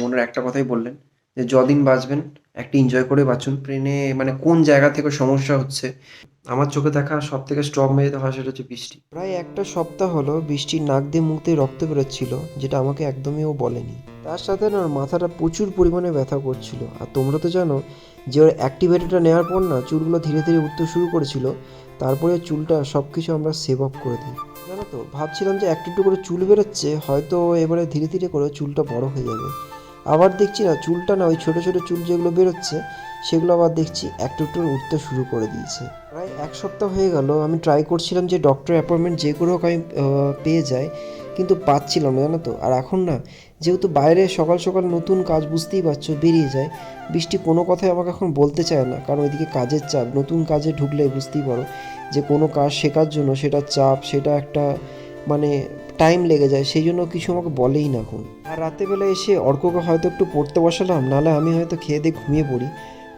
ওনার একটা কথাই বললেন, যে যদিন বাঁচবেন, একটা এনজয় করে বাঁচুন। ট্রেনে মানে কোন জায়গা থেকে সমস্যা হচ্ছে? আমার চোখে দেখা সব থেকে স্ট্রং মেয়েতে হয় সেটা হচ্ছে বৃষ্টি। প্রায় একটা সপ্তাহ হলো বৃষ্টির নাক দিয়ে মুখ দিয়ে রক্ত বেরোচ্ছিল, যেটা আমাকে একদমই ও বলেনি। তার সাথে না মাথাটা প্রচুর পরিমাণে ব্যথা করছিল। আর তোমরা তো জানো যে ওর অ্যাক্টিভেটরটা নেওয়ার পর না চুলগুলো ধীরে ধীরে উঠতে শুরু করেছিল, তারপরে চুলটা সব কিছু আমরা সেভ আপ করে দিই। জানো তো, ভাবছিলাম যে একটু একটু করে চুল বেরোচ্ছে, হয়তো এবারে ধীরে ধীরে করে চুলটা বড় হয়ে যাবে। আবার দেখছি না, চুলটা না, ওই ছোটো ছোটো চুল যেগুলো বেরোচ্ছে, সেগুলো আবার দেখছি একটু একটু উঠতে শুরু করে দিয়েছে। প্রায় এক সপ্তাহ হয়ে গেল, আমি ট্রাই করছিলাম যে ডক্টর অ্যাপয়েন্টমেন্ট যে করে হোক আমি পেয়ে যাই, কিন্তু পাচ্ছিলাম না, জানো তো। আর এখন না, যেহেতু বাইরে সকাল সকাল নতুন কাজ বুঝতেই পারছ, বেরিয়ে যায়, বৃষ্টি কোনো কথাই আমাকে এখন বলতে চায় না, কারণ ওইদিকে কাজের চাপ, নতুন কাজে ঢুকলে বুঝতেই পারো যে কোনো কাজ শেখার জন্য সেটা চাপ, সেটা একটা মানে টাইম লেগে যায়, সেই জন্য কিছু আমাকে বলেই না এখন আর রাতেবেলা এসে অর্ককে হয়তো একটু পড়তে বসালাম, নাহলে আমি হয়তো খেয়ে দিয়ে ঘুমিয়ে পড়ি।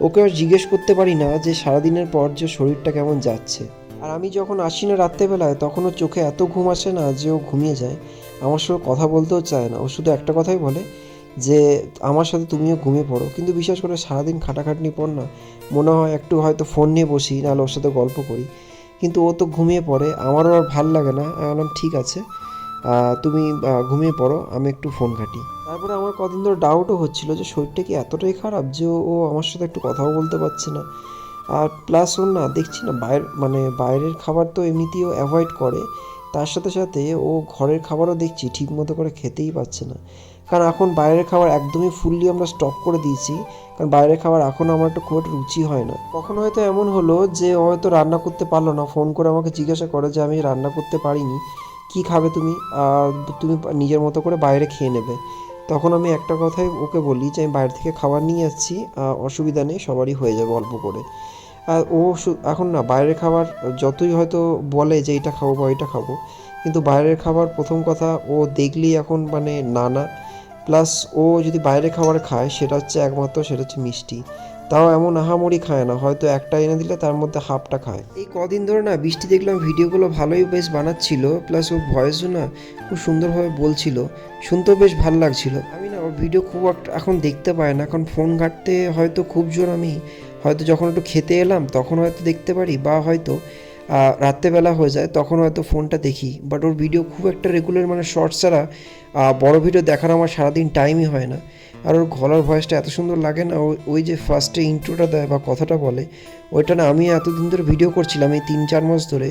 ওকে আর জিজ্ঞেস করতে পারি না যে সারাদিনের পর যে শরীরটা কেমন যাচ্ছে। আর আমি যখন আসি না রাত্রেবেলায় তখন ওর চোখে এত ঘুম আসে না যে ও ঘুমিয়ে যায়। আমার সঙ্গে কথা বলতেও চায় না। ও শুধু একটা কথাই বলে যে, আমার সাথে তুমিও ঘুমিয়ে পড়ো। কিন্তু বিশেষ করে সারাদিন খাটাখাটনি পর না, মনে হয় একটু হয়তো ফোন নিয়ে বসি, নাহলে ওর সাথে গল্প করি। কিন্তু ও তো ঘুমিয়ে পড়ে। আমারও আর ভালো লাগে না। আমি বললাম, ঠিক আছে। তুমি ঘুমিয়ে পড়ো। আমি একটু ফোন ঘাঁটি। তারপরে আমার কদিন ধরে ডাউটও হচ্ছিল যে শরীরটা কি এতটাই খারাপ যে ও- আমার সাথে একটু কথাও বলতে পারছে না। আর প্লাস ওর না, দেখছি না, বাইরে মানে বাইরের খাবার তো এমনিতেও অ্যাভয়েড করে। তার সাথে সাথে ও ঘরের খাবারও দেখছি ঠিক মতো করে খেতেই পাচ্ছে না। কারণ এখন বাইরের খাবার একদমই ফুললি আমরা স্টপ করে দিয়েছি। কারণ বাইরের খাবার এখন আমার একটু খুব একটা রুচি হয় না। কখনো হয়তো এমন হলো যে হয়তো রান্না করতে পারল না ফোন করে আমাকে জিজ্ঞাসা করে যে আমি রান্না করতে পারিনি, কি খাবে তুমি? তুমি নিজের মতো করে বাইরে খেয়ে নেবে। তখন আমি একটা কথাই ওকে বলি যে আমি বাইরে থেকে খাবার নিয়ে যাচ্ছি অসুবিধা নেই, সবারই হয়ে যাবে অল্প করে। আর ও এখন না, বাইরের খাবার যতই হয়তো বলে যে এটা খাব বা এটা খাব, কিন্তু বাইরের খাবার প্রথম কথা ও দেখলেই এখন মানে না না। প্লাস ও যদি বাইরে খাবার খায়, সেটা হচ্ছে একমাত্র সেটা হচ্ছে মিষ্টি। তাও এমন আহামরি খায় না, হয়তো একটা এনে দিলে তার মধ্যে হাফটা খায়। এই কদিন ধরে না বৃষ্টি দেখলাম ভিডিওগুলো ভালোই বেশ বানাচ্ছিল, প্লাস ওর ভয়েসও না খুব সুন্দরভাবে বলছিল, শুনতেও বেশ ভালো লাগছিল। আমি না ওর ভিডিও খুব এখন দেখতে পাই না এখন ফোন ঘাঁটতে হয়তো খুব জোর আমি হয়তো যখন একটু খেতে এলাম, তখন হয়তো দেখতে পারি বা হয়তো রাত্রেবেলা হয়ে যায়, তখন হয়তো ফোনটা দেখি। বাট ওর ভিডিও খুব একটা রেগুলার মানে শর্টস ছাড়া বড় ভিডিও দেখার আমার সারাদিন টাইমই হয় না। আর ওর গলার ভয়েসটা এত সুন্দর লাগে না ওই যে ফার্স্টে ইন্ট্রোটা দেয় বা কথাটা বলে, ওইটা না আমি এতদিন ধরে ভিডিও করছিলাম, এই তিন চার মাস ধরে।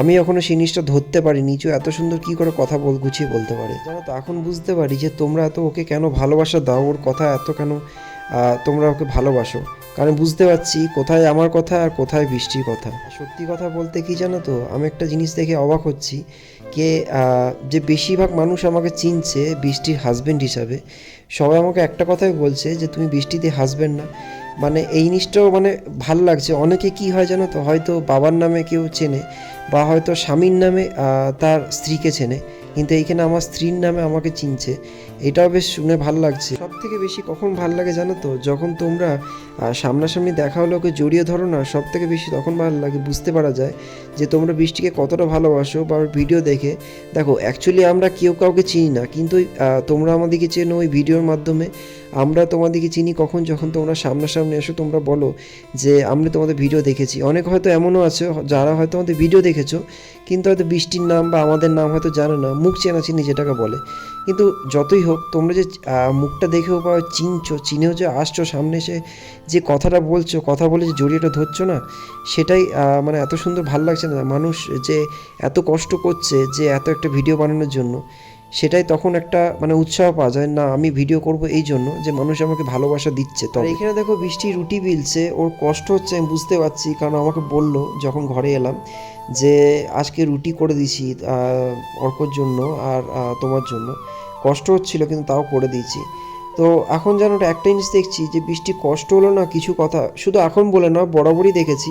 আমি এখনও সেই জিনিসটা ধরতে পারি ও এত সুন্দর কী করে কথা বল, গুছিয়ে বলতে পারে। জানো তো, এখন বুঝতে পারি যে তোমরা এত ওকে কেন ভালোবাসা দাও? ওর কথা এত কেন তোমরা ওকে ভালোবাসো? কারণ বুঝতে পারছি কোথায় আমার কথা আর কোথায় বৃষ্টির কথা। সত্যি কথা বলতে কি জানো তো, আমি একটা জিনিস দেখে অবাক হচ্ছি কে যে বেশিরভাগ মানুষ আমাকে চিনছে বৃষ্টির হাজবেন্ড হিসাবে। সবাই আমাকে একটা কথাই বলছে যে, তুমি বৃষ্টিতে হাসবেন্ড না। মানে এই জিনিসটাও মানে ভালো লাগছে। অনেকে কি হয় জানো তো, হয়তো বাবার নামে কেউ চেনে বা হয়তো স্বামীর নামে তার স্ত্রীকে চেনে। কিন্তু এইখানে আমার স্ত্রীর নামে আমাকে চিনছে। এটাও বেশ শুনে ভালো লাগছে। সব থেকে বেশি কখন ভালো লাগে জানো তো? যখন তোমরা সামনাসামনি দেখা হলে ওকে জড়িয়ে ধরো না সব থেকে বেশি তখন ভালো লাগে, বুঝতে পারা যায় যে তোমরা বৃষ্টিকে কতটা ভালোবাসো বা ওর ভিডিও দেখে। দেখো অ্যাকচুয়ালি আমরা কেউ কাউকে চিনি না, কিন্তু তোমরা আমাদেরকে চেনো ওই ভিডিওর মাধ্যমে। আমরা তোমাদেরকে চিনি কখন? যখন তোমরা সামনাসামনি এসো, তোমরা বলো যে আমরা তোমাদের ভিডিও দেখেছি। অনেক হয়তো এমনও আছে, যারা হয়তো আমাদের ভিডিও দেখেছ, কিন্তু হয়তো বৃষ্টির নাম বা আমাদের নাম হয়তো জানো না, মুখ চেনাচিনি যেটাকে বলে। কিন্তু যতই হোক তোমরা যে মুখটা দেখেও বা চিনছো, চিনেও যে আসছো, সামনে এসে যে কথাটা বলছো, কথা বলে যে জড়িয়েটা ধরছো না, সেটাই মানে এত সুন্দর ভালো লাগছে না। মানুষ যে এত কষ্ট করছে, যে এত একটা ভিডিও বানানোর জন্য, সেটাই তখন একটা মানে উৎসাহ পাওয়া যায়, না, আমি ভিডিও করব এই জন্য যে মানুষ আমাকে ভালোবাসা দিচ্ছে তো এখানে দেখো বৃষ্টি রুটি বিলছে, ওর কষ্ট হচ্ছে, আমি বুঝতে পারছি, কারণ আমাকে বলল যখন ঘরে এলাম যে, আজকে রুটি করে দিছি অর্কর জন্য আর তোমার জন্য। কষ্ট হচ্ছিল, কিন্তু তাও করে দিয়েছি। তো এখন যেন একটা জিনিস দেখছি যে বৃষ্টি কষ্ট হলো না কিছু কথা। শুধু এখন বলে না, বরাবরই দেখেছি।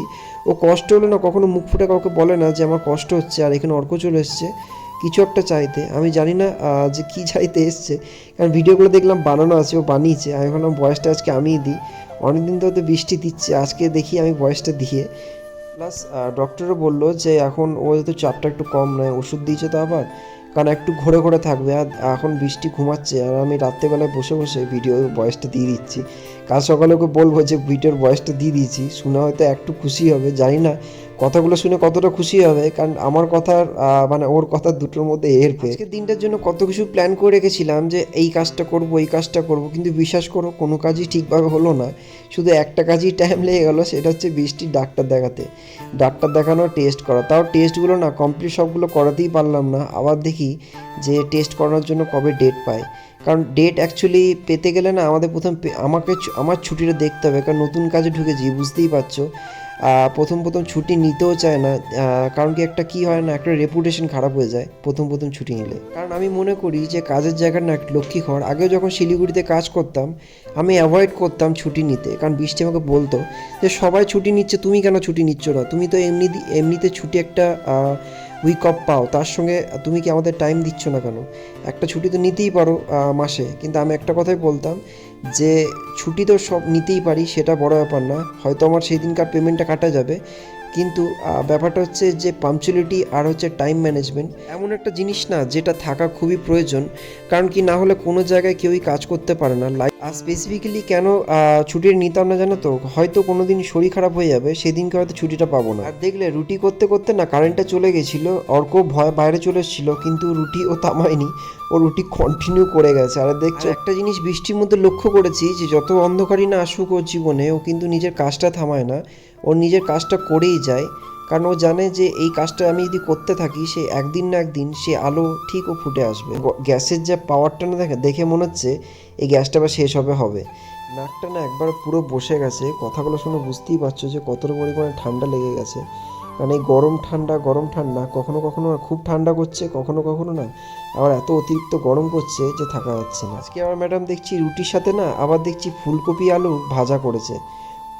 ও কষ্ট হলো না, কখনো মুখ ফুটে কাউকে বলে না যে আমার কষ্ট হচ্ছে আর এখানে অর্ক চলে এসছে। কিছু একটা চাইতে। আমি জানি না যে কি চাইতে এসছে। কারণ ভিডিওগুলো দেখলাম বানানো আছে, ও বানিয়েছে। আমি ভাবলাম বয়সটা আজকে আমিই দিই। অনেকদিন তো বৃষ্টি দিচ্ছে, আজকে দেখি আমি বয়সটা দিয়ে। প্লাস ডক্টরও বলল যে এখন ও যেহেতু চাপটা একটু কম নয়, ওষুধ দিয়েছে তো আবার। কারণ একটু ঘোরে ঘোরে থাকবে আর এখন বৃষ্টি ঘুমাচ্ছে আর আমি রাত্রেবেলায় বসে বসে ভিডিও বয়সটা দিয়ে দিচ্ছি। কাল সকালে ওকে বলব যে ভিডিওর বয়সটা দিয়ে দিয়েছি, শুনে হয়তো একটু খুশি হবে, জানি না। কথাগুলো শুনে কতটা খুশি হবে, কারণ আমার কথার মানে ওর কথা দুটোর মধ্যে এর আজকে দিনটার জন্য কত কিছু প্ল্যান করে রেখেছিলাম যে এই কাজটা করব, এই কাজটা করব, কিন্তু বিশ্বাস করো কোনো কাজই ঠিকভাবে হলো না। শুধু একটা কাজই টাইম লেগে গেলো, সেটা হচ্ছে বৃষ্টির ডাক্তার দেখাতে। ডাক্তার দেখানো টেস্ট করা। তাও টেস্টগুলো না কমপ্লিট সবগুলো করাতেই পারলাম না। আবার দেখি যে টেস্ট করানোর জন্য কবে ডেট পাই। কারণ ডেট অ্যাকচুয়ালি পেতে গেলে না আমাদের প্রথম আমাকে আমার ছুটিটা দেখতে হবে, কারণ নতুন কাজে ঢুকেছি, বুঝতেই পারছ। প্রথম প্রথম ছুটি নিতেও চায় না কারণ কি একটা কি হয় না, একটা রেপুটেশন খারাপ হয়ে যায় প্রথম প্রথম ছুটি নিলে। কারণ আমি মনে করি যে কাজের জায়গার না একটা লক্ষ্মীঘর আগেও যখন শিলিগুড়িতে কাজ করতাম, আমি অ্যাভয়েড করতাম ছুটি নিতে। কারণ বৃষ্টি আমাকে বলতো যে, সবাই ছুটি নিচ্ছে, তুমি কেন ছুটি নিচ্ছ না? তুমি তো এমনি এমনিতে ছুটি একটা উইক অফ পাও, তার সঙ্গে তুমি কি আমাদের টাইম দিচ্ছ না কেন? একটা ছুটি তো নিতেই পারো মাসে। কিন্তু আমি একটা কথাই বলতাম যে ছুটি তো সব নিতেই পারি, সেটা বড় ব্যাপার না। হয়তো আমার সেই দিনকার পেমেন্টটা কাটা যাবে। কিন্তু ব্যাপারটা হচ্ছে যে পাংচুয়ালিটি আর হচ্ছে টাইম ম্যানেজমেন্ট এমন একটা জিনিস না যেটা থাকা খুবই প্রয়োজন। কারণ কি না হলে কোনো জায়গায় কেউই কাজ করতে পারে না। লাইক আর স্পেসিফিক্যালি কেন ছুটির নিতাম না জানো তো? হয়তো কোনো দিন শরীর খারাপ হয়ে যাবে সেদিনকে হয়তো ছুটিটা পাবো না। আর দেখলে রুটি করতে করতে না কারেন্টটা চলে গেছিল অর্ক ভয় বাইরে চলে এসেছিল কিন্তু রুটি ও থামায়নি। ও রুটি কন্টিনিউ করে গেছে। আর দেখছ একটা জিনিস বৃষ্টির মধ্যে লক্ষ্য করেছি যে যত অন্ধকারই না আসুক ওর জীবনে ও কিন্তু নিজের কাজটা থামায় না। ও নিজের কাজটা করেই যায়। কারণ ও জানে যে এই কাজটা আমি যদি করতে থাকি, সে একদিন না একদিন সে আলো ঠিক ও ফুটে আসবে। গ্যাসের যে পাওয়ারটা না দেখে দেখে মনে হচ্ছে এই গ্যাসটা আবার শেষ হবে হবে। নাকটা না একবার পুরো বসে গেছে। কথাগুলো শুনে বুঝতেই পারছ যে কতটা পরিমাণে ঠান্ডা লেগে গেছে। কারণ এই গরম ঠান্ডা গরম ঠান্ডা, কখনো কখনো খুব ঠান্ডা করছে, কখনো কখনো না আবার এত অতিরিক্ত গরম করছে যে থাকা যাচ্ছে না। আজকে আমার ম্যাডাম দেখছি রুটির সাথে না আবার দেখছি ফুলকপি আলু ভাজা করেছে।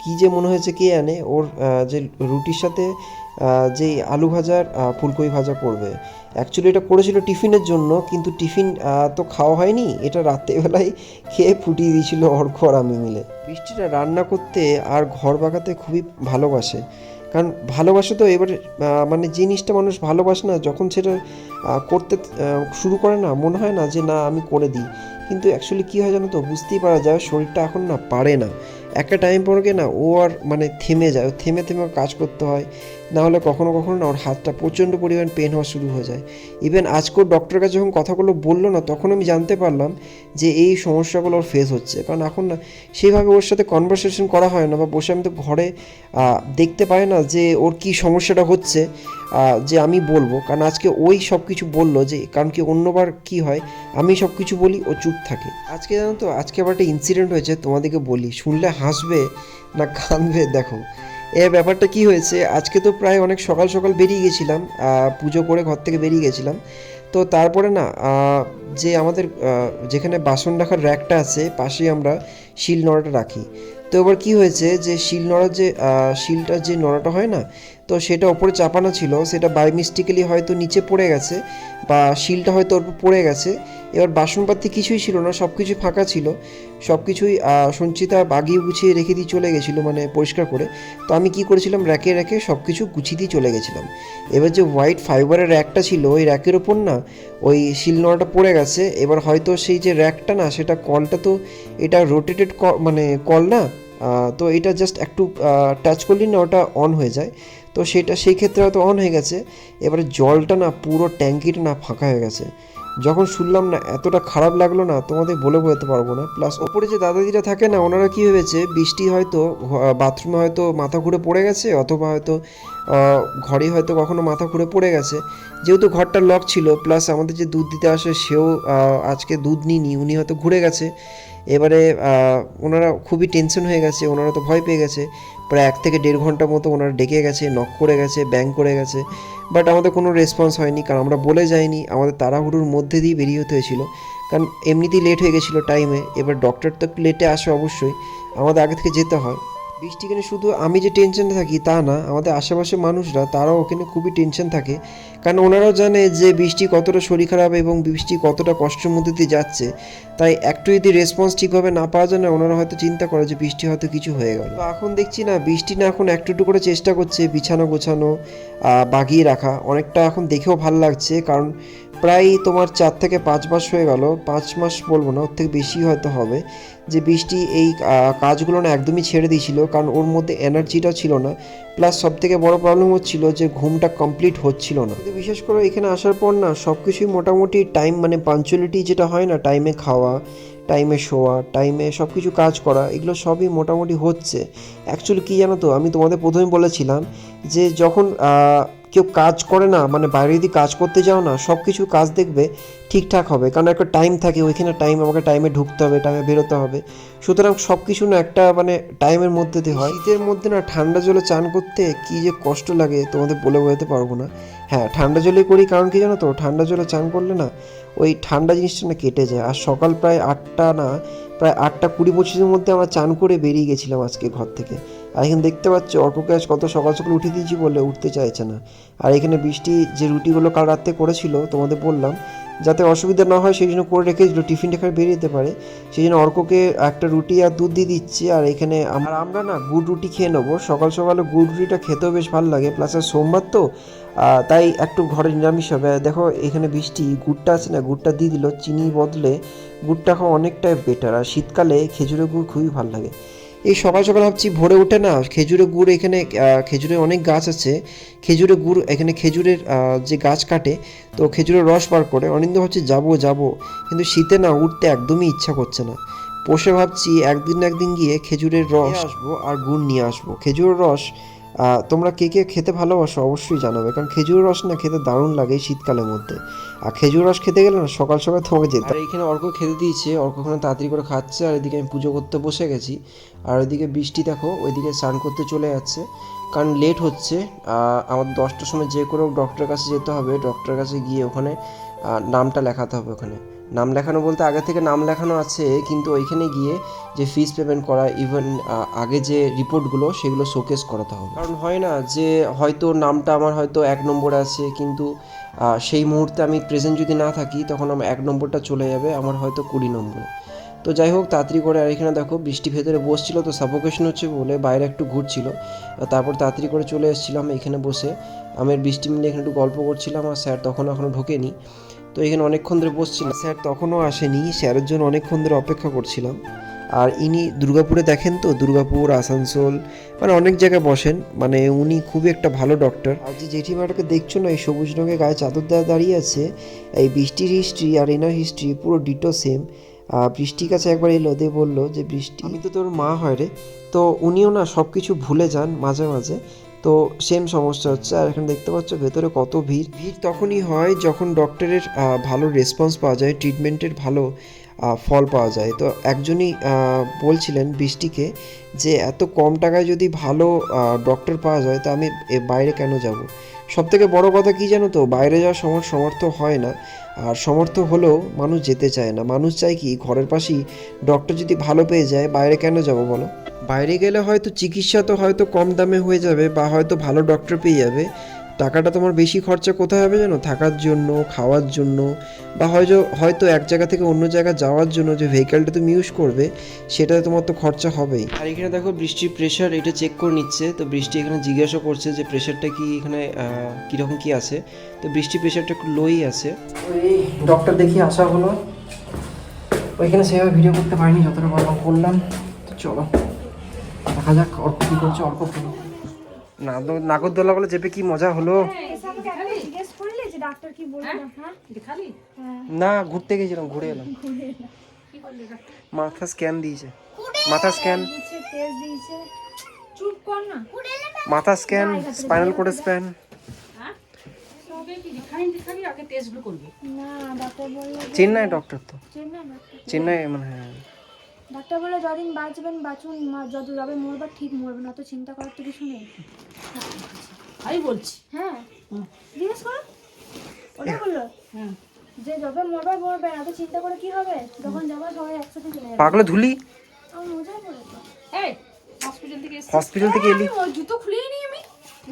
কি যে মনে হয়েছে কে জানে? ওর যে রুটির সাথে যে আলু ভাজার ফুলকপি ভাজা করবে। অ্যাকচুয়ালি এটা করেছিল টিফিনের জন্য, কিন্তু টিফিন তো খাওয়া হয়নি। এটা রাত্রেবেলায় খেয়ে ফুটিয়ে দিয়েছিল অর্ঘ আর আমি মিলে। বৃষ্টিটা রান্না করতে আর ঘর বাগাতে খুবই ভালোবাসে। কারণ ভালোবাসা তো এবার মানে জিনিসটা মানুষ ভালোবাসে না, যখন সেটা করতে শুরু করে না, মনে হয় না যে না আমি করে দিই। কিন্তু অ্যাকচুয়ালি কী হয় জানো তো, বুঝতেই পারা যায়, শরীরটা এখন না পারে না। একটা টাইম পর গিয়ে না ও আর মানে থেমে যায়, ও থেমে থেমে কাজ করতে হয়। না হলে কখনো কখনো না, ওর হাতটা প্রচণ্ড পরিমাণ পেন হওয়া শুরু হয়ে যায়। ইভেন আজকেও ডক্টরের কাছে যখন কথাগুলো বলল না, তখন আমি জানতে পারলাম যে এই সমস্যাগুলো ওর ফেস হচ্ছে। কারণ এখন না সেইভাবে ওর সাথে কনভারসেশন করা হয় না বা বসে আমি তো ঘরে দেখতে পাই না যে ওর কি সমস্যাটা হচ্ছে যে আমি বলব। কারণ আজকে ওই সব কিছু বলল যে, কারণ কি অন্যবার কি হয়, আমি সব কিছু বলি, ও চুপ থাকে। আজকে জানো তো, আজকে আবার একটা ইনসিডেন্ট হয়েছে, তোমাদেরকে বলি। শুনলে হাসবে না কাঁদবে, দেখো। এর ব্যাপারটা কি হয়েছে? আজকে তো প্রায় অনেক সকাল সকাল বেরিয়ে গেছিলাম পুজো করে ঘর থেকে বেরিয়ে গেছিলাম। তো তারপরে না যে আমাদের যেখানে বাসন রাখার র্যাকটা আছে, পাশেই আমরা শিল নোড়াটা রাখি। তো এবার কি হয়েছে যে শিল নোড়ার যে শিলটার যে নোড়াটা হয় না, তো সেটা ওপরে চাপানো ছিল, সেটা বাই মিস্টেকেলি হয়তো নিচে পড়ে গেছে বা শিলটা হয়তো ওর পড়ে গেছে। এবার বাসনপাতি কিছুই ছিল না সব কিছুই ফাঁকা ছিল। সব কিছুই সঞ্চিতা বাগিয়ে গুছিয়ে রেখে দিয়ে চলে গেছিল মানে পরিষ্কার করে। তো আমি কি করেছিলাম, র্যাকে র্যাকে সব কিছু গুছিয়ে দিয়ে চলে গেছিলাম। এবার যে হোয়াইট ফাইবারের র্যাকটা ছিল, ওই র্যাকের ওপর না, ওই শিলনোড়াটা পড়ে গেছে। এবার হয়তো সেই যে র্যাকটা না, সেটা কলটা তো এটা রোটেটেড মানে কল না তো এটা জাস্ট একটু টাচ করলেই না ওটা অন হয়ে যায়। তো সেটা, সেই ক্ষেত্রে হয়তো অন হয়ে গেছে। এবারে জলটা না পুরো ট্যাঙ্কিটা না ফাঁকা হয়ে গেছে। যখন শুনলাম না এতটা খারাপ লাগল না, তোমাদের বলে বোঝাতে পারব না। প্লাস ওপরে যে দাদাদিরা থাকে না, ওনারা কী ভেবেছে, বৃষ্টি হয়তো বাথরুমে হয়তো মাথা ঘুরে পড়ে গেছে, অথবা হয়তো ঘরে হয়তো কখনো মাথা ঘুরে পড়ে গেছে। যেহেতু ঘরটা লক ছিল প্লাস আমাদের যে দুধ দিতে আসে, সেও আজকে দুধ নিইনি, উনি হয়তো ঘুরে গেছে। এবারে ওনারা খুবই টেনশন হয়ে গেছে, ওনারা তো ভয় পেয়ে গেছে। প্রায় এক থেকে দেড় ঘণ্টা মতো ওনারা ডেকে গেছে নক করে গেছে ব্যাং করে গেছে। বাট আমাদের কোনো রেসপন্স হয়নি, কারণ আমরা বলে যাইনি, আমাদের তাড়াহুড়োর মধ্যে দিয়ে বেরিয়ে হতে হয়েছিল। কারণ এমনিতেই লেট হয়ে গেছিল টাইমে এবার ডক্টর তো লেটে আসে অবশ্যই, আমাদের আগে থেকে যেতে হয়। বৃষ্টি এখানে শুধু আমি যে টেনশনে থাকি তা না, আমাদের আশেপাশে মানুষরা তারাও ওখানে খুবই টেনশন থাকে। কারণ ওনারাও জানে যে বৃষ্টি কতটা শরীর খারাপ এবং বৃষ্টি কতটা কষ্টের মধ্যে দিয়ে যাচ্ছে। তাই একটু যদি রেসপন্স ঠিকভাবে না পাওয়া যায় না, ওনারা হয়তো চিন্তা করে যে বৃষ্টি হয়তো কিছু হয়ে গেল। এখন দেখছি না, বৃষ্টি না এখন একটু একটু করে চেষ্টা করছে বিছানো গোছানো বাগিয়ে রাখা। অনেকটা এখন দেখেও ভালো লাগছে, কারণ প্রায় তোমার চার থেকে পাঁচ মাস হয়ে গেল, পাঁচ মাস বলব না, ওর থেকে বেশি হয়তো হবে, যে বৃষ্টি এই কাজগুলো না একদমই ছেড়ে দিয়েছিল, কারণ ওর মধ্যে এনার্জিটা ছিল না, প্লাস সব থেকে বড় প্রবলেম হচ্ছিল যে ঘুমটা কমপ্লিট হচ্ছিল না। কিন্তু বিশেষ করে এখানে আসার পর না সব কিছুই মোটামুটি টাইম মানে পাঞ্চুয়ালিটি যেটা হয় না টাইমে খাওয়া টাইমে শোয়া টাইমে সব কিছু কাজ করা, এগুলো সবই মোটামুটি হচ্ছে। অ্যাকচুয়ালি কী জানো তো, আমি তোমাদের প্রথমে বলেছিলাম যে যখন কেউ কাজ করে না মানে বাইরে যদি কাজ করতে যাও না সব কিছু কাজ দেখবে ঠিকঠাক হবে। কারণ একটা টাইম থাকে, ওইখানে টাইম আমাকে টাইমে ঢুকতে হবে টাইমে বেরোতে হবে। সুতরাং সব কিছু না একটা মানে টাইমের মধ্যে দিয়ে হয়। শীতের মধ্যে না ঠান্ডা জলে চান করতে কী যে কষ্ট লাগে, তোমাদের বলে বোঝাতে পারব না। হ্যাঁ ঠান্ডা জলে করি কারণ কি জানো তো? ঠান্ডা জলে চান করলে না, ওই ঠান্ডা জিনিসটা না কেটে যায়। আর সকাল প্রায় আটটা না, প্রায় আটটা কুড়ি পঁচিশের মধ্যে আমরা চান করে বেরিয়ে গেছিলাম আজকে ঘর থেকে। আর এখানে দেখতে পাচ্ছ অর্ককে আজ কত সকাল সকাল উঠে দিয়েছি বলে উঠতে চাইছে না। আর এখানে বৃষ্টি যে রুটিগুলো কাল রাত্রে করেছিল, তোমাদের বললাম, যাতে অসুবিধা না হয়, সেই জন্য করে রেখেছিল টিফিন খাই বেরিয়ে যেতে পারে। সেই জন্য অর্ককে একটা রুটি আর দুধ দিয়ে দিচ্ছি, আর এখানে আম- আর আমরা না গুড় রুটি খেয়ে নেব। সকাল সকালে গুড় রুটিটা খেতেও বেশ ভালো লাগে প্লাস আর সোমবার তো তাই একটু ঘরে নিরামিষ হবে। দেখো, এখানে বৃষ্টি, গুড়টা আছে না, গুড়টা দিয়ে দিল, চিনি বদলে গুড়টা খাওয়া অনেকটাই বেটার আর শীতকালে খেজুরের গুড় খুবই ভালো লাগে। এই সকাল সকাল ভাবছি ভোরে উঠে না খেজুরের গুড় এখানে খেজুরের অনেক গাছ আছে। খেজুরের গুড় এখানে খেজুরের যে গাছ কাটে তো খেজুরের রস বার করে অনিন্দ ভাবছি যাব যাব। কিন্তু শীতে না উঠতে একদমই ইচ্ছা করছে না। পোষে ভাবছি একদিন না একদিন গিয়ে খেজুরের রস আসব আর গুড় নিয়ে আসব। খেজুরের রস তোমরা কে কে খেতে ভালোবাসো অবশ্যই জানাবে কারণ খেজুর রস না খেতে দারুণ লাগে শীতকালের মধ্যে। আর খেজুর রস খেতে গেলে না সকাল সকাল তোমাকে যেতে আর এখানে অর্ক খেতে দিয়েছে অর্ক ওখানে তাড়াতাড়ি করে খাচ্ছে আর এদিকে আমি পুজো করতে বসে গেছি। আর ওইদিকে বৃষ্টি দেখো ওইদিকে স্নান করতে চলে যাচ্ছে। কারণ লেট হচ্ছে আহ, আমাদের দশটার সময় যে করে ডক্টরের কাছে যেতে হবে ডক্টরের কাছে গিয়ে ওখানে নামটা লেখাতে হবে ওখানে। নাম লেখানো বলতে আগে থেকে নাম লেখানো আছে, কিন্তু ওইখানে গিয়ে যে ফিস পেমেন্ট করা ইভেন আগে যে রিপোর্টগুলো সেগুলো শোকেস করাতে হবে। কারণ হয় না যে হয়তো নামটা আমার হয়তো এক নম্বরে আছে, কিন্তু সেই মুহূর্তে আমি প্রেজেন্ট যদি না থাকি, তখন আমার এক নম্বরটা চলে যাবে, আমার হয়তো কুড়ি নম্বরে। তো যাই হোক, তাড়াতাড়ি করে আর এখানে দেখো, বৃষ্টি ভেতরে বসছিল, তো সাফোকেশন হচ্ছে বলে বাইরে একটু ঘুরছিল। তারপর তাড়াতাড়ি করে চলে এসেছিলাম এখানে বসে। আমি বৃষ্টি মিলে এখানে একটু গল্প করছিলাম, আর স্যার তখন এখনও ঢোকেনি। তো এখানে অনেকক্ষণ ধরে বসছিলাম। স্যার তখনও আসেনি, স্যারের জন্য অনেকক্ষণ ধরে অপেক্ষা করছিলাম। আর ইনি দুর্গাপুরে দেখেন তো, দুর্গাপুর, আসানসোল মানে অনেক জায়গায় বসেন। মানে উনি খুবই একটা ভালো ডক্টর আর যে জেঠিমাটাকে দেখছ না, এই সবুজ রঙের গায়ে চাদর দেওয়া দাঁড়িয়ে আছে, এই বৃষ্টির হিস্ট্রি আর এনার হিস্ট্রি পুরো ডিটো সেম বৃষ্টির কাছে একবার এলো দিয়ে বলল যে, বৃষ্টি আমি তো তোর মা হয় রে। তো উনিও না সব কিছু ভুলে যান মাঝে মাঝে। তো সেম সমস্যা হচ্ছে। আর এখানে দেখতে পাচ্ছ ভেতরে কত ভিড়। ভিড় তখনই হয় যখন ডক্টরের ভালো রেসপন্স পাওয়া যায় ট্রিটমেন্টের ভালো ফল পাওয়া যায়। তো একজনই বলছিলেন বৃষ্টিকে যে, এত কম টাকায় যদি ভালো ডক্টর পাওয়া যায়, তো আমি বাইরে কেন যাব? সব থেকে বড় কথা কি জানো তো? বাইরে যাওয়ার সময় সমর্থ হয় না। আর সমর্থ হলেও মানুষ যেতে চায় না। মানুষ চায় কি, ঘরের পাশেই ডক্টর যদি ভালো পেয়ে যায়, বাইরে কেন যাব বলো? বাইরে গেলে হয়তো চিকিৎসা তো হয়তো কম দামে হয়ে যাবে বা হয়তো ভালো ডক্টর পেয়ে যাবে। টাকাটা তোমার বেশি খরচা কোথায় হবে জানো? থাকার জন্য খাওয়ার জন্য বা হয়তো হয়তো এক জায়গা থেকে অন্য জায়গা যাওয়ার জন্য যে ভেহিকেলটা তুমি ইউজ করবে সেটাতে তোমার তো খরচা হবেই। আর এখানে দেখো বৃষ্টির প্রেশার এটা চেক করে নিচ্ছে। তো বৃষ্টি এখানে জিজ্ঞাসা করছে যে প্রেশারটা কি এখানে কীরকম কি আছে? তো বৃষ্টি প্রেশারটা একটু লোই আছে। ওই ডক্টর দেখি আসা হলো। ওইখানে সেভাবে ভিডিও করতে পারিনি যতটা পারলাম করলাম। তো চলো দেখা যাক অর্ক কী করছে অর্ক কি না নাগরদোলা বলে চেপে কি মজা হলো? না ঘুরতে গেছিলাম ঘুরে এলাম। মাথা স্ক্যান দিয়েছে। মাথা স্ক্যান মাথা স্ক্যান স্পাইনাল কোড স্প্যান তবে কি দেখালি দেখালি আগে টেস্টগুলো করবি না ডাক্তার বলল যে- চেন্নাই ডক্টর তো। চেন্নাই মানে হ্যাঁ ডাক্তার বলে যদিন বাঁচবেন বাঁচুন মা- যত যবে মরবার ঠিক মরবেন অত চিন্তা করার তো কিছু নেই। আমি বলছি। হ্যাঁ। জিজ্ঞেস করো। ওটা বলল। হ্যাঁ। যে যবে মরবার মরবেন এত চিন্তা করে কি হবে? যখন যাবার সবাই একসাথে চলে যাবে। পাগলে ধুলি? আমার মজাই পড়ে তো এই হসপিটাল থেকে এসে হসপিটাল থেকে এলি? ওর জুতো খুলেই নি আমি।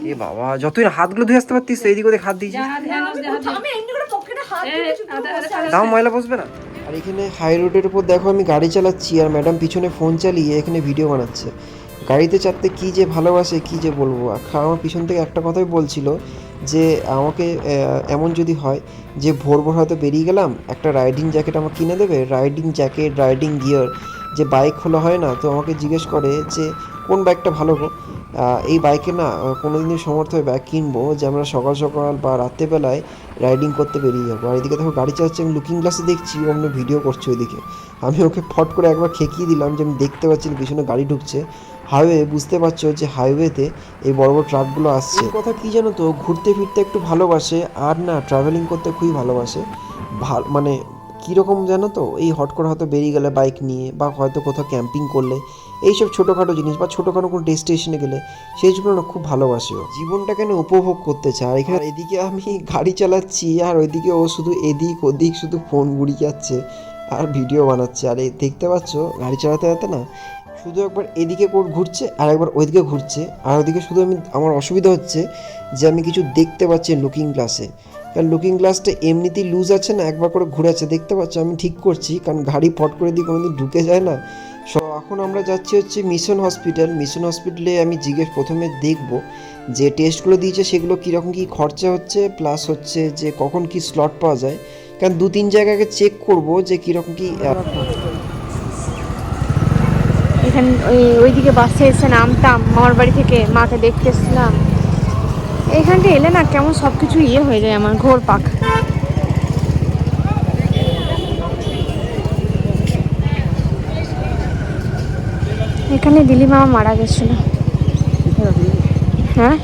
এ বাবা যতই না হাতগুলো ধুয়ে আসতে পারতিস তো এইদিক ওদিক হাত দিয়েছিস। যা হাত আমি এমনি করে পকেটে হাত আছি। দাও ময়লা বসবে না? আর এখানে হাই রোডের উপর দেখো আমি গাড়ি চালাচ্ছি আর ম্যাডাম পিছনে ফোন চালিয়ে এখানে ভিডিও বানাচ্ছে। গাড়িতে চাপতে কী যে ভালোবাসে, কী যে বলব? আমার পিছন থেকে একটা কথাই বলছিল যে, আমাকে এমন যদি হয় যে, ভোর ভোর হয়তো বেরিয়ে গেলাম, একটা রাইডিং জ্যাকেট আমাকে কিনে দেবে। রাইডিং জ্যাকেট রাইডিং গিয়ার যে বাইক খোলা হয় না, তো আমাকে জিজ্ঞেস করে যে কোন বাইকটা ভালো গো এই বাইকে না কোনো দিনই সমর্থ হয়ে বাইক কিনবো যে আমরা সকাল সকাল বা রাত্রেবেলায় রাইডিং করতে বেরিয়ে যাব। আর এদিকে দেখো গাড়ি চালাচ্ছি, আমি লুকিং গ্লাসে দেখছি অন্য ভিডিও করছে ওইদিকে। আমি ওকে ফট করে একবার খেকিয়ে দিলাম যে আমি দেখতে পাচ্ছি পিছনে গাড়ি ঢুকছে। হাইওয়ে বুঝতে পারছ যে হাইওয়েতে এই বড় বড় ট্রাকগুলো আসছে। কথা কী জানো তো? ঘুরতে ফিরতে একটু ভালোবাসে, আর না ট্রাভেলিং করতে খুবই ভালোবাসে। ভালো মানে কীরকম জানো তো? এই হট করে হয়তো বেরিয়ে গেলে বাইক নিয়ে, বা হয়তো কোথাও ক্যাম্পিং করলে। এইসব ছোটোখাটো জিনিস বা ছোটোখাটো কোনো ডেস্টিনেশনে গেলে সেই জন্য খুব ভালোবাসে ও। জীবনটাকে না উপভোগ করতে চায়। এখানে এদিকে আমি গাড়ি চালাচ্ছি, আর ওইদিকে ও শুধু এদিক ওদিক শুধু ফোন ঘুরি যাচ্ছে আর ভিডিও বানাচ্ছে। আর এই দেখতে পাচ্ছ, গাড়ি চালাতে চালাতে না শুধু একবার এদিকে কোর ঘুরছে আর একবার ওইদিকে ঘুরছে। আর ওইদিকে শুধু আমি, আমার অসুবিধা হচ্ছে যে আমি কিছু দেখতে পাচ্ছি লুকিং গ্লাসে কারণ লুকিং গ্লাসটা এমনিতেই লুজ আছে না, একবার করে ঘুরে আছে দেখতে পাচ্ছ, আমি ঠিক করছি, কারণ গাড়ি ফট করে দিয়ে কোনোদিন ঢুকে যায় না। সো এখন আমরা যাচ্ছি হচ্ছে মিশন হসপিটাল মিশন হসপিটালে আমি জিজ্ঞেস প্রথমে দেখব যে টেস্টগুলো দিয়েছে, সেগুলো কীরকম কী খরচা হচ্ছে প্লাস হচ্ছে যে কখন কি স্লট পাওয়া যায়। কারণ দু তিন জায়গাকে চেক করব যে কীরকম কী এখানে ওই, ওইদিকে বাসে এসে নামতাম, মামার বাড়ি থেকে মাকে দেখতে এসেছিলাম এইখানটা এলে না কেমন সব কিছু ইয়ে হয়ে যায় আমার ঘোর পাক। এখানে দিলি মামা মারা গেছিল। হ্যাঁ?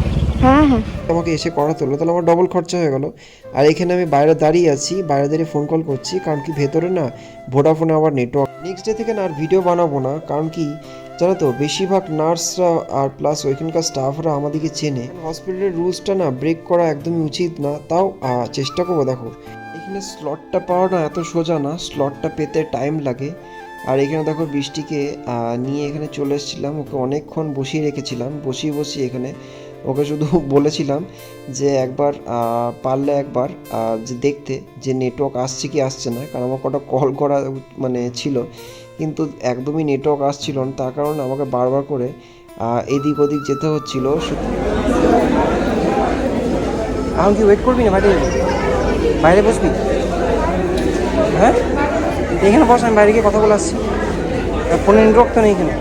হ্যাঁ হ্যাঁ। আমাকে এসে করা হলো, তাহলে আমার ডবল খরচা হয়ে গেল। আর এখানে আমি বাইরে দাঁড়িয়ে আছি, বাইরে দাঁড়িয়ে ফোন কল করছি, কারণ কি ভেতরে না ভোডাফোনে আবার নেটওয়ার্ক নেক্সট ডে থেকে না আর ভিডিও বানাবো না, কারণ কি জানো তো, বেশিরভাগ নার্সরা আর প্লাস ওইখানকার স্টাফরা আমাদেরকে চেনে। হসপিটালের রুলসটা না ব্রেক করা একদমই উচিত না, তাও চেষ্টা করব দেখো। এখানে স্লটটা পাওয়া না এত সোজা না স্লটটা পেতে টাইম লাগে। আর এখানে দেখো বৃষ্টিকে নিয়ে এখানে চলে এসেছিলাম। ওকে অনেকক্ষণ বসিয়ে রেখেছিলাম, বসিয়ে বসিয়ে এখানে ওকে শুধু বলেছিলাম যে একবার পারলে একবার যে দেখতে যে নেটওয়ার্ক আসছে কি আসছে না, কারণ আমার কটা কল করা মানে ছিল। কিন্তু একদমই নেটওয়ার্ক আসছিল না, তার কারণে আমাকে বারবার করে এদিক ওদিক যেতে হচ্ছিল। এখন কি ওয়েট করবি না বাইরে বাইরে বসবি? এখানে বস, আমি বাইরে গিয়ে কথা বলে আসছি। ফোনে নেটওয়ার্ক তো নেই এখানে।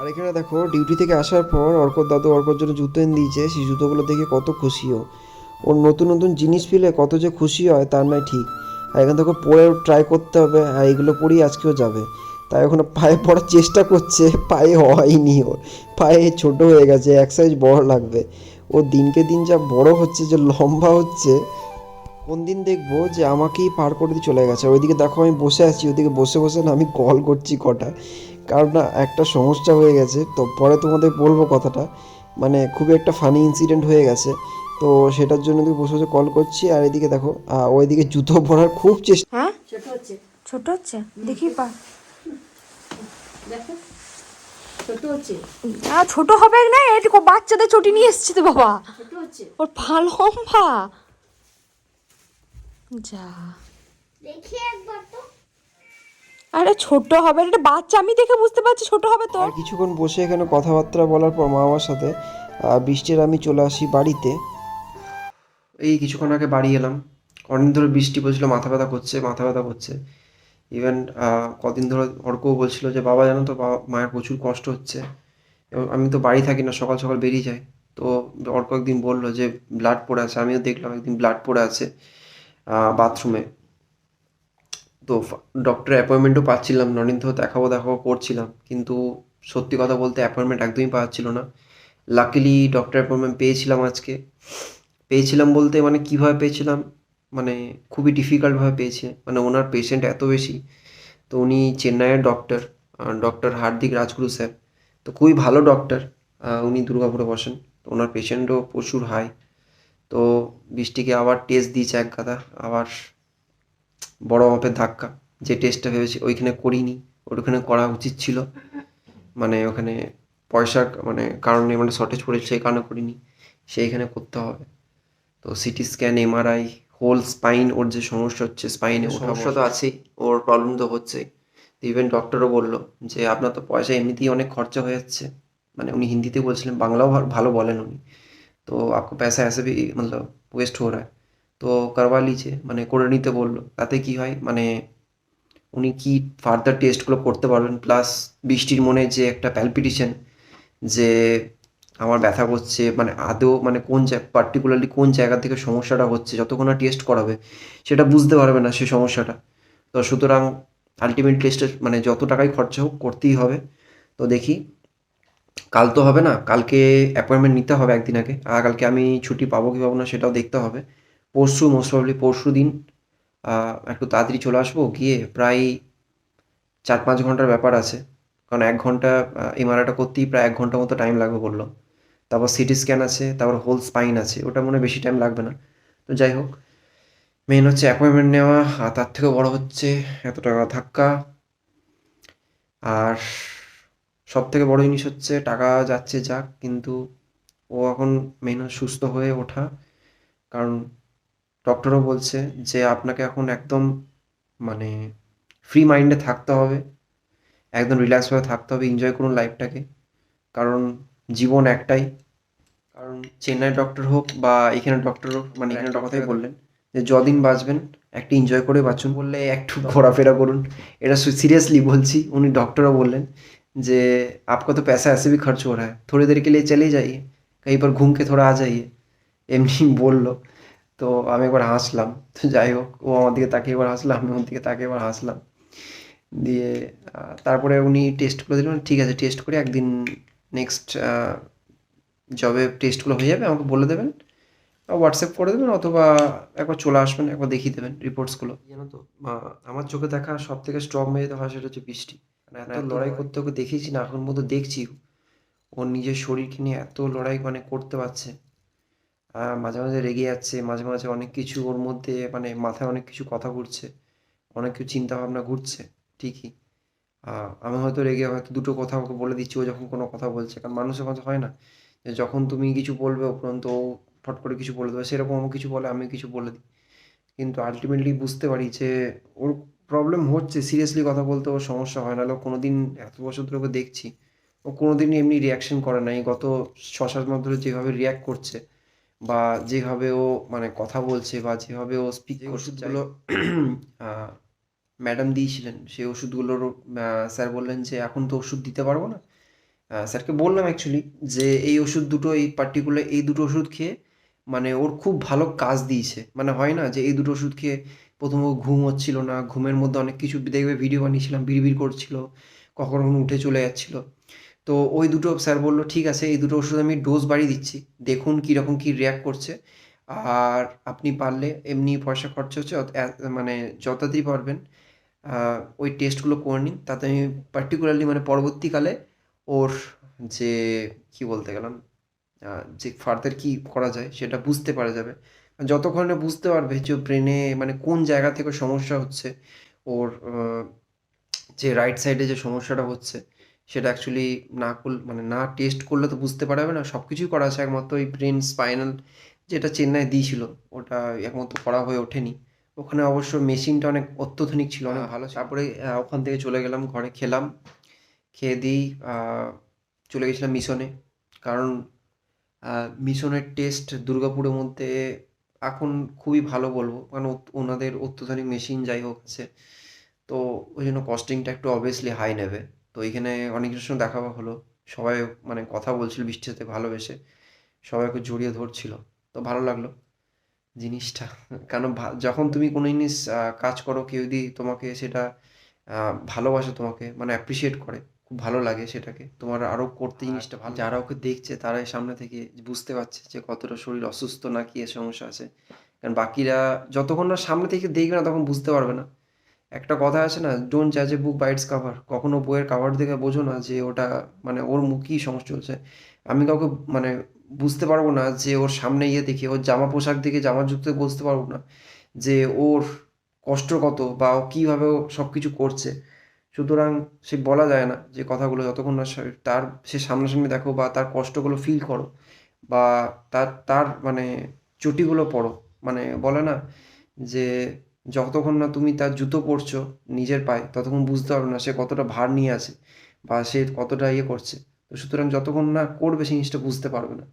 আর এখানে দেখো ডিউটি থেকে আসার পর অর্কর দাদু অর্কর জন্য জুতো এনে দিয়েছে। সেই জুতোগুলো দেখে কত খুশি খুশিও ওর নতুন নতুন জিনিস পেলে কত যে খুশি হয়, তার নয় ঠিক। আর এখান থেকে পরে ট্রাই করতে হবে, আর এগুলো পরেই আজকেও যাবে। তাই ওখানে পায়ে পড়ার চেষ্টা করছে, পায়ে হয়নি ওর পায়ে ছোট হয়ে গেছে, এক সাইজ বড় লাগবে। ও দিনকে দিন যা বড় হচ্ছে, যে লম্বা হচ্ছে কোন দিন দেখব যে আমাকেই পার করে দিয়ে চলে গেছে। ওইদিকে দেখো আমি বসে আছি ওইদিকে বসে বসে না আমি কল করছি কটা। কারণ না একটা সমস্যা হয়ে গেছে। তো পরে তোমাদের বলব কথাটা। মানে খুবই একটা ফানি ইনসিডেন্ট হয়ে গেছে। তো সেটার জন্য তুমি বসে বসে কল করছি। আর এদিকে দেখো ওইদিকে জুতো পরার খুব চেষ্টা হ্যাঁ? ছোট হচ্ছে। দেখি পা ছোট হচ্ছে। আ, ছোট হবে না এটুকু বাচ্চাদের ছুটি নিয়ে এসছি তো বাবা। ছোট হচ্ছে। ওর পা লম্বা। যা। দেখি একবার তো। আরে ছোট হবে এটা বাচ্চা আমি দেখে বুঝতে পারছি ছোট হবে তো আর কিছুক্ষণ বসে এখানে কথাবার্তা বলার পর মা বাবার সাথে বৃষ্টির আমি চলে আসি বাড়িতে। এই কিছুক্ষণ আগে বাড়ি এলাম। অনেক ধরে বৃষ্টি বলছিল মাথা ব্যথা করছে মাথা ব্যথা করছে। ইভেন কদিন ধরে অর্কও বলছিল যে বাবা জানো তো বাবা মায়ের প্রচুর কষ্ট হচ্ছে। এবং আমি তো বাড়ি থাকি না সকাল সকাল বেরিয়ে যাই। তো অর্ক একদিন বলল যে ব্লাড পড়ে আছে। আমিও দেখলাম একদিন ব্লাড পড়ে আছে। বাথরুমে তো ডক্টর অ্যাপয়েন্টমেন্টও পাচ্ছিলাম নরেন্দ্র দেখাবো দেখাবো করছিলাম, কিন্তু সত্যি কথা বলতে অ্যাপয়েন্টমেন্ট একদমই পাওয়া ছিল না। লাকিলি ডক্টর অ্যাপয়েন্টমেন্ট পেয়েছিলাম আজকে। পেয়েছিলাম বলতে মানে কীভাবে পেয়েছিলাম? মানে খুবই ডিফিকাল্টভাবে পেয়েছে। মানে ওনার পেশেন্ট এত বেশি। তো উনি চেন্নাইয়ের doctor doctor Hardik Rajguru sir তো খুবই ভালো ডক্টর উনি দুর্গাপুরে বসেন। ওনার পেশেন্টও প্রচুর হাই তো বৃষ্টিকে আবার টেস্ট দিয়েছে এক গাদা, আবার বড় মাপের ধাক্কা। যে টেস্টটা ভেবেছি ওইখানে করিনি, ওইখানে করা উচিত ছিল। মানে ওখানে পয়সার মানে কারণে মানে শর্টেজ পড়েছে, সেই কারণে করিনি, সেইখানে করতে হবে। তো CT scan MRI whole spine ওর যে সমস্যা হচ্ছে স্পাইনে সমস্যা তো আছেই, ওর প্রবলেম তো হচ্ছেই। ইভেন ডক্টরও বলল যে, আপনার তো পয়সা এমনিতেই অনেক খরচা হয়ে যাচ্ছে। মানে উনি হিন্দিতে বলছিলেন, বাংলাও ভালো বলেন উনি। তো आपको पैसा ऐसे भी मतलब ওয়েস্ট हो रहा है তো করবা লিজিয়ে মানে করে নিতে বললো তাতে কি হয় মানে উনি কি ফার্দার টেস্টগুলো করতে পারবেন প্লাস বৃষ্টির মনে যে একটা প্যালপিটেশন যে আমার ব্যথা করছে মানে আদৌ মানে কোন পার্টিকুলারলি কোন জায়গা থেকে সমস্যাটা হচ্ছে যতক্ষণ না টেস্ট করাবে সেটা বুঝতে পারবে না সে সমস্যাটা তো সুতরাং আলটিমেট টেস্টে মানে যত টাকাই খরচা হোক করতেই হবে তো দেখি কাল তো হবে না, কালকে অ্যাপয়েন্টমেন্ট নিতে হবে একদিন আগে, আর কালকে আমি ছুটি পাবো কি পাবো না সেটাও দেখতে হবে। পরশু মোস্ট প্রবলি পরশু দিন একটু তাড়াতাড়ি চলে আসব, গিয়ে প্রায় চার পাঁচ ঘণ্টার ব্যাপার আছে। কারণ এক ঘণ্টা এমআরআইটা করতেই প্রায় এক ঘণ্টা মতো টাইম লাগবে বলল। তারপর সিটি স্ক্যান আছে, তারপর হোল স্পাইন আছে, ওটা মনে বেশি টাইম লাগবে না। তো যাই হোক মেন হচ্ছে অ্যাপয়েন্টমেন্ট নেওয়া, আর তার থেকেও বড় হচ্ছে এত টাকা ধাক্কা। আর সব থেকে বড় জিনিস হচ্ছে টাকা যাচ্ছে যাক কিন্তু ও এখন মেন সুস্থ হয়ে ওঠা। কারণ ডক্টরও বলছে যে আপনাকে এখন একদম মানে ফ্রি মাইন্ডে থাকতে হবে একদম রিল্যাক্সভাবে থাকতে হবে এনজয় করুন লাইফটাকে কারণ জীবন একটাই। কারণ চেন্নাই ডক্টর হোক বা এখানে ডক্টর হোক মানে এখানে কথাই বললেন যে যদিন বাঁচবেন একটু এনজয় করে বাঁচুন। বললে একটু ঘোরাফেরা করুন। এটা সিরিয়াসলি বলছি উনি ডক্টরও বললেন যে आपका तो पैसा ऐसे भी खर्च हो रहा है थोड़ी देर के लिए चले जाइए कहीं पर घूम के थोड़ा आ जाइए এমনি বললো তো আমি একবার হাসলাম তো যাই হোক ও আমার দিকে তাকিয়ে একবার হাসলাম আমি ওর দিকে তাকিয়ে একবার হাসলাম দিয়ে আহ, তারপরে উনি টেস্ট করে দিলেন ঠিক আছে টেস্ট করে একদিন নেক্সট জবে টেস্টগুলো হয়ে যাবে আমাকে বলে দেবেন হোয়াটসঅ্যাপ করে দেবেন অথবা একবার চলে আসবেন একবার দেখিয়ে দেবেন রিপোর্টসগুলো জানো তো আহ, আমার চোখে দেখা সব থেকে স্ট্রং মেয়েতে হয় সেটা হচ্ছে বৃষ্টি মানে এত লড়াই করতে ওকে দেখেছি না, এখন মতো দেখছি। ওর নিজের শরীরকে নিয়ে এত লড়াই মানে করতে পারছে। মাঝে মাঝে রেগে যাচ্ছে, মাঝে মাঝে অনেক কিছু ওর মধ্যে মানে মাথায় অনেক কিছু কথা ঘুরছে, অনেক কিছু চিন্তা ভাবনা ঘুরছে, ঠিকই। আমি হয়তো রেগে হয়তো দুটো কথা ওকে বলে দিচ্ছি, ও যখন কোনো কথা বলছে, কারণ মানুষের কথা হয় না। যখন তুমি কিছু বলবে উপরন্ত ও ফট করে কিছু বলে দেবে, সেরকম ও কিছু বলে আমি কিছু বলে দিই। কিন্তু আলটিমেটলি বুঝতে পারি যে ওর প্রবলেম হচ্ছে সিরিয়াসলি কথা বলতে ওর সমস্যা হয় নাহলে কোনো দিন এত বছর ধরে ওকে দেখছি ও কোনো দিনই এমনি রিয়াকশন করে নাই। গত ছ সাত মাস ধরে যেভাবে রিয়াক্ট করছে বা যেভাবে ও মানে কথা বলছে বা যেভাবে ও স্পিক ওষুধগুলো ম্যাডাম দিয়েছিলেন সেই ওষুধগুলোর স্যার বললেন যে এখন তো ওষুধ দিতে পারব না। স্যারকে বললাম অ্যাকচুয়ালি যে এই ওষুধ দুটো এই পার্টিকুলার এই দুটো ওষুধ খেয়ে মানে ওর খুব ভালো কাজ দিয়েছে। মানে হয় না যে এই দুটো ওষুধ খেয়ে প্রথম ঘুম হচ্ছিল না, ঘুমের মধ্যে অনেক কিছু দেখবে ভিডিও বানিয়েছিলাম, বিড়বিড় করছিল, কখনো কখনো উঠে চলে যাচ্ছিল। তো ওই দুটো স্যার বলল, ঠিক আছে, এই দুটো ওষুধ আমি ডোজ বাড়িয়ে দিচ্ছি, দেখুন কীরকম কী রিয়াক্ট করছে। আর আপনি পারলে এমনি পয়সা খরচ হচ্ছে মানে যত তাড়াতাড়ি পারবেন ওই টেস্টগুলো করে নিন, তাতে আমি পার্টিকুলারলি মানে পরবর্তীকালে ওর যে, কি বলতে গেলাম যে ফার্দার কি করা যায় সেটা বুঝতে পারা যাবে। যতক্ষণ না বুঝতে পারবে যে ব্রেনে মানে কোন জায়গা থেকে সমস্যা হচ্ছে, ওর যে রাইট সাইডে যে সমস্যাটা হচ্ছে, সেটা অ্যাকচুয়ালি না করলে মানে না টেস্ট করলে তো বুঝতে পারবে না। সব কিছুই করা আছে একমাত্র ওই ব্রেন স্পাইনাল যেটা চেন্নাই দিয়েছিল, ওটা একমাত্র করা হয়ে ওঠেনি। ওখানে অবশ্য মেশিনটা অনেক অত্যাধুনিক ছিল, অনেক ভালো। তারপরে ওখান থেকে চলে গেলাম, ঘরে খেলাম, খেয়ে দিই চলে গেছিলাম মিশনে। কারণ মিশনের টেস্ট দুর্গাপুরের মধ্যে এখন খুবই ভালো বলব। কারণ ওনাদের অত্যাধুনিক মেশিন যাই হোক আছে, তো ওই জন্য কস্টিংটা একটু অবভিয়াসলি হাই নেবে। তো এখানে অনেক সঙ্গে দেখা হলো। সবাই মানে কথা বলছিল বৃষ্টির সাথে ভালোবেসে সবাইকে জড়িয়ে ধরছিল। তো ভালো লাগল জিনিসটা। কারণ যখন তুমি কোনো জিনিস কাজ করো, কেউ যদি তোমাকে সেটা ভালোবাসে তোমাকে মানে অ্যাপ্রিসিয়েট করে খুব ভালো লাগে সেটাকে। তোমার আরও করতে জিনিসটা ভালো। যারা ওকে দেখছে তারাই সামনে থেকে বুঝতে পারছে যে কতটা শরীর অসুস্থ না কি এর সমস্যা আছে। কারণ বাকিরা যতক্ষণ না সামনে থেকে দেখবে না তখন বুঝতে পারবে না। একটা কথা আছে না ডোন্ট জাজ এ বুক বাইটস কাভার কখনো বইয়ের কাভার দেখে বোঝো না যে ওটা মানে ওর মুখেই সমস্যা চলছে। আমি কাউকে মানে বুঝতে পারব না যে ওর সামনে ইয়ে দেখে ওর জামা পোশাক দেখে জামা জুতো বুঝতে পারব না যে ওর কষ্ট কত বা ও কীভাবে ও সব কিছু করছে। সুতরাং সে বলা যায় না যে কথাগুলো যতক্ষণ না তার সে সামনাসামনি দেখো বা তার কষ্টগুলো ফিল করো বা তার তার মানে চটিগুলো পড়ো। মানে বলে না যে যতক্ষণ না তুমি তার জুতো পরছো নিজের পায়ে, ততক্ষণ বুঝতে পারবে না সে কতটা ভার নিয়ে আছে বা সে কতটা ইয়ে করছে। তো সুতরাং যতক্ষণ না করবে সেই জিনিসটা বুঝতে পারবে না।